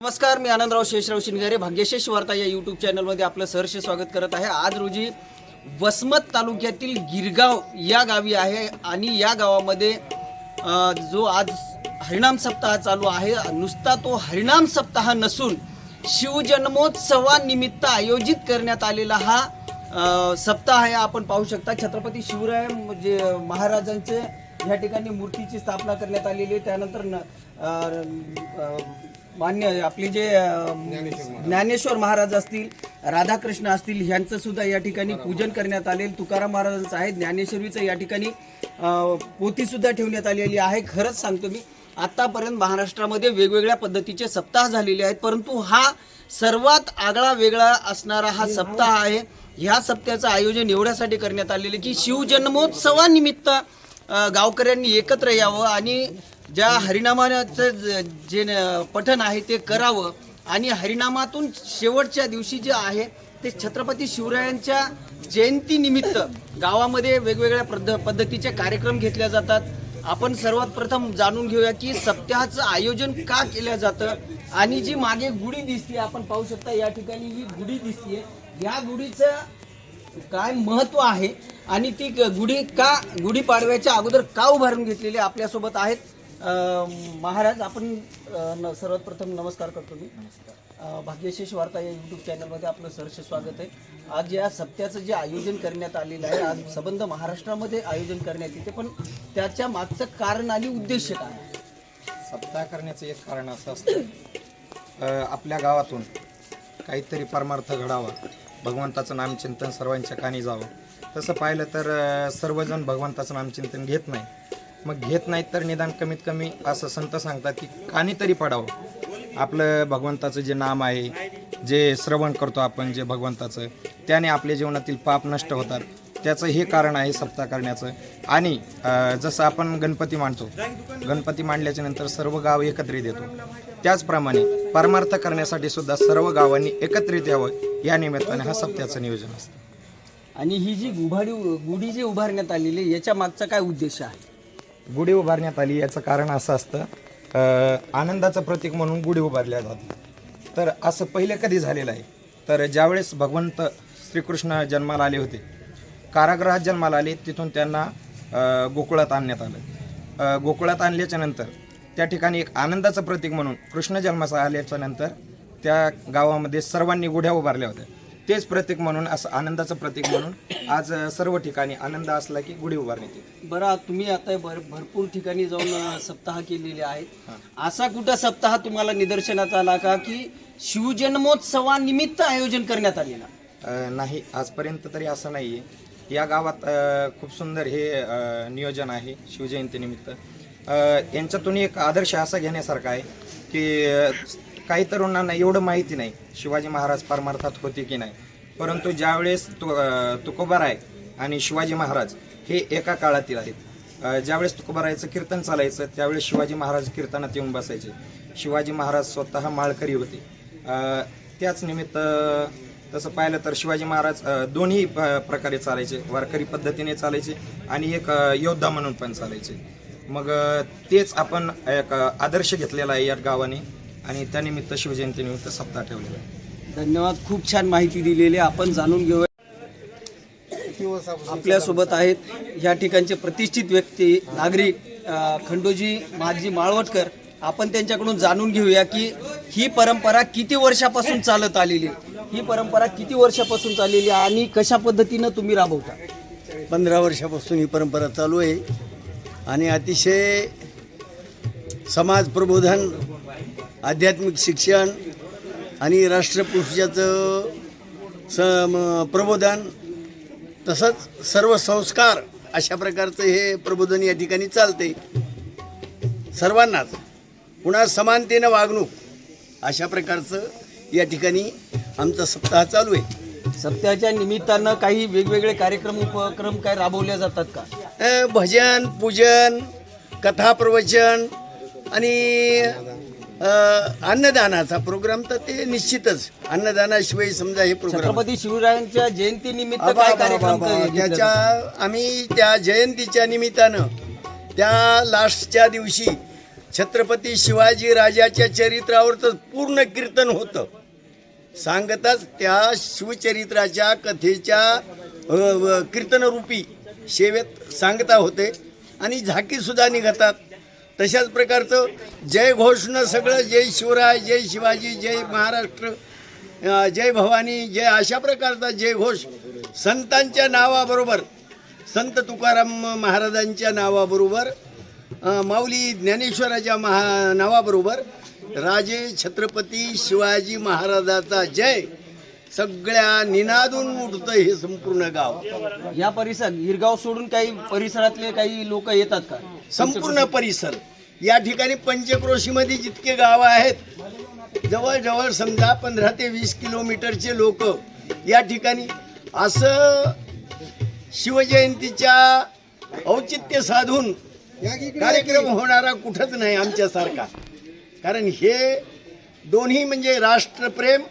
नमस्कार मी आनंदराव शेषराव शिंगारे भाग्यशेष वार्ता या यूट्यूब चॅनलमध्ये आपलं सहर्ष स्वागत करत आहे. आज रोजी वसमत तालुक्यातील गिरगाव या गावी आहे आणि या गावामध्ये जो आज हरिणाम सप्ताह चालू आहे नुसता तो हरिणाम सप्ताह नसून शिवजन्मोत्सवानिमित्त आयोजित करण्यात आलेला हा सप्ताह आहे. आपण पाहू शकता छत्रपती शिवराय म्हणजे महाराजांचे या ठिकाणी मूर्तीची स्थापना करण्यात आलेली आहे. त्यानंतर न- अ, मान्य आपले जे अ, ज्ञानेश्वर महाराज असतील राधाकृष्ण असतील ह्यांचं सुद्धा या ठिकाणी पूजन करण्यात आले तुकाराम महाराजांचं आहे ज्ञानेश्वरीचं या ठिकाणी पोती सुद्धा ठेवण्यात आलेली आहे. खरंच सांगतो मी आतापर्यंत महाराष्ट्रामध्ये वेगवेगळ्या पद्धतीचे सप्ताह झालेले आहेत परंतु हा सर्वात आगळा वेगळा असणारा हा सप्ताह आहे. ह्या सप्त्याचं आयोजन एवढ्यासाठी करण्यात आलेले की शिवजन्मोत्सवानिमित्त गावकऱ्यांनी एकत्र यावं आणि ज्या हरिनामाचं ज- जे न- पठण आहे ते करावं आणि हरिनामातून शेवटच्या दिवशी जे आहे ते छत्रपती शिवरायांच्या जयंतीनिमित्त गावामध्ये वेगवेगळ्या पद्ध पद्धतीचे कार्यक्रम घेतल्या जातात. आपण सर्वात प्रथम जाणून घेऊया की सप्ताहाचं आयोजन का केलं जातं आणि जी मागे गुढी दिसते आपण पाहू शकता या ठिकाणी ही गुढी दिसते या गुढीचं काय महत्त्व आहे आणि ती गुढी का गुढीपाडव्याच्या अगोदर का उभारून घेतलेली आपल्यासोबत आहेत? महाराज आपण न- सर्वात प्रथम नमस्कार करतो मी. भाग्यशेष वार्ता या युट्यूब चॅनलमध्ये आपलं सहर्ष स्वागत आहे. आज या सप्त्याचं जे आयोजन करण्यात आलेलं आहे आज संबंध महाराष्ट्रामध्ये आयोजन करण्यात येते पण त्याच्या मागचं कारण आणि उद्देश काय? सप्ताह करण्याचं एक कारण असं असतं. आपल्या गावातून काहीतरी परमार्थ घडावा. भगवंताचं नामचिंतन सर्वांच्या कानी जावं. तसं पाहिलं तर सर्वजण भगवंताचं नामचिंतन घेत नाही. मग घेत नाहीत तर निदान कमीत कमी असं संत सांगतात की कानी तरी पडावं. आपलं भगवंताचं जे नाम आहे जे श्रवण करतो आपण जे भगवंताचं त्याने आपल्या जीवनातील पाप नष्ट होतात. त्याचं हे कारण आहे सप्ताह करण्याचं. आणि जसं आपण गणपती मांडतो गणपती मांडल्याच्या नंतर सर्व गाव एकत्रित येतो. त्याचप्रमाणे परमार्थ करण्यासाठी सुद्धा सर्व गावांनी एकत्रित यावं या निमित्ताने हा सप्त्याचं नियोजन असतं. आणि ही जी गुढी गुढी जी उभारण्यात आलेली आहे, याच्या मागचा काय उद्देश आहे? गुढी उभारण्यात आली याचं कारण असं असतं आनंदाचं प्रतीक म्हणून गुढी उभारल्या जाते तर असं पहिले कधी झालेलं आहे? तर ज्यावेळेस भगवंत श्रीकृष्ण जन्माला आले होते कारागृहात जन्माला आले तिथून त्यांना गोकुळात आणण्यात आलं. गोकुळात आणल्याच्या नंतर त्या ठिकाणी एक आनंदाचं प्रतीक म्हणून कृष्ण जन्माचा आल्याच्यानंतर त्या गावामध्ये सर्वांनी गुढ्या उभारल्या होत्या. तेच प्रतीक म्हणून असं आनंदाचं प्रतीक म्हणून आज सर्व ठिकाणी आनंद असला की गुढी उभारण्यात येते. बरं तुम्ही आता भर भरपूर ठिकाणी जाऊन सप्ताह केलेले आहेत. असा कुठं सप्ताह तुम्हाला निदर्शनात आला का की शिवजन्मोत्सवानिमित्त आयोजन करण्यात आलेला? नाही आजपर्यंत तरी असं नाही आहे या गावात खूप सुंदर हे नियोजन आहे शिवजयंतीनिमित्त. यांच्यातून एक आदर्श असा घेण्यासारखा आहे की काही तरुणांना एवढं माहिती नाही शिवाजी महाराज परमार्थात होते की नाही. परंतु ज्यावेळेस तु तुकोबाराय आणि शिवाजी महाराज हे एका काळातील आहेत. ज्यावेळेस तुकोबारायचं कीर्तन चालायचं त्यावेळेस शिवाजी महाराज कीर्तनात येऊन बसायचे. शिवाजी महाराज स्वतः माळकरी होते. त्याच निमित्त तसं पाहिलं तर शिवाजी महाराज दोन्ही प- प्रकारे चालायचे. वारकरी पद्धतीने चालायचे आणि एक योद्धा म्हणून पण चालायचे. मग तेच आपण एक आदर्श घेतलेला आहे या गावाने आणि त्यानिमित्त शिवजयंतीनिमित्त सप्ताह ठेवलेला आहे. धन्यवाद. खूप छान माहिती दिलेली आहे. आपण जाणून घेऊया. आपल्यासोबत आहेत या ठिकाणचे प्रतिष्ठित व्यक्ती नागरिक खंडोजी माजी माळवटकर. आपण त्यांच्याकडून जाणून घेऊया की ही परंपरा किती वर्षापासून चालत आलेली आहे? ही परंपरा किती वर्षापासून चाललेली आहे आणि कशा पद्धतीनं तुम्ही राबवता? पंधरा वर्षापासून ही परंपरा चालू आहे. आणि अतिशय समाज प्रबोधन आध्यात्मिक शिक्षण आणि राष्ट्रपुरुषाचं स म- प्रबोधन तसंच सर्व संस्कार अशा प्रकारचं हे प्रबोधन या ठिकाणी चालते सर्वांनाच. पुन्हा समानतेनं वागणूक अशा प्रकारचं या ठिकाणी आमचा सप्ताह चालू आहे. सप्ताहाच्या निमित्तानं काही वेगवेगळे कार्यक्रम उपक्रम काय राबवले जातात का? भजन पूजन कथा प्रवचन आणि अन्नदानाचा प्रोग्राम तर ते निश्चितच. अन्नदानाशिवाय समजा हे प्रोग्राम छत्रपती शिवरायांच्या जयंतीनिमित्त काय कार्यक्रम त्याच्या? आम्ही त्या जयंतीच्या निमित्तानं त्या लास्टच्या दिवशी छत्रपती शिवाजी राजाच्या चरित्रावरच पूर्ण कीर्तन होतं. सांगताच त्या शिवचरित्राच्या कथेच्या कीर्तनरूपी सेवेत सांगता होते आणि झाकीसुद्धा निघतात. तशाच प्रकारचं जय घोषणं सगळं जय शिवराय जय शिवाजी जय महाराष्ट्र जय भवानी जय अशा प्रकारचा जय घोष संतांच्या नावाबरोबर संत तुकाराम महाराजांच्या नावाबरोबर माऊली ज्ञानेश्वराच्या महा नावाबरोबर राजे छत्रपती शिवाजी महाराजाचा जय सगळ्या निनादून उठतं हे संपूर्ण गाव. या परिसर गिरगाव सोडून काही परिसरातले काही लोक येतात का? संपूर्ण परिसर. या ठिकाणी पंचक्रोशीमध्ये जितके गाव आहेत जवळजवळ समजा पंधरा ते वीस किलोमीटरचे लोक या ठिकाणी. असं शिवजयंतीच्या औचित्य साधून कार्यक्रम होणारा कुठंच नाही आमच्यासारखा. कारण हे दोन्ही म्हणजे राष्ट्रप्रेम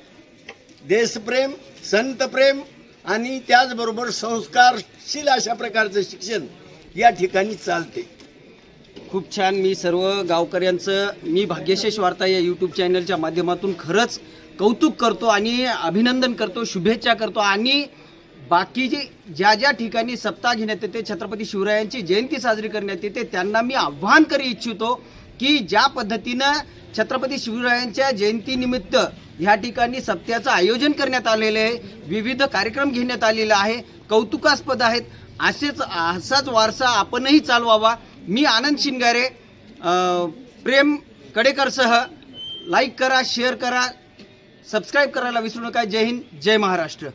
देशप्रेम संतप्रेम आणि त्याचबरोबर संस्कारशील अशा प्रकारचं शिक्षण या ठिकाणी चालते. खूप छान. मी सर्व गावकऱ्यांचं मी भाग्यशेष वार्ता या यूट्यूब चॅनलच्या माध्यमातून खरंच कौतुक करतो आणि अभिनंदन करतो शुभेच्छा करतो. आणि बाकीचे ज्या ज्या ठिकाणी सप्ताह घेण्यात येते छत्रपती शिवरायांची जयंती साजरी करण्यात येते त्यांना मी आव्हान करी इच्छितो की ज्या पद्धतीनं छत्रपती शिवरायांच्या जयंतीनिमित्त ह्या ठिकाणी सप्त्याचं आयोजन करण्यात आलेलं आहे विविध कार्यक्रम घेण्यात आलेला आहे कौतुकास्पद आहेत. असेच असाच वारसा आपणही चालवावा. मी आनंद शिंगारे प्रेम कडेकरसह लाईक करा शेअर करा सबस्क्राईब करायला विसरू नका. जय हिंद जय महाराष्ट्र.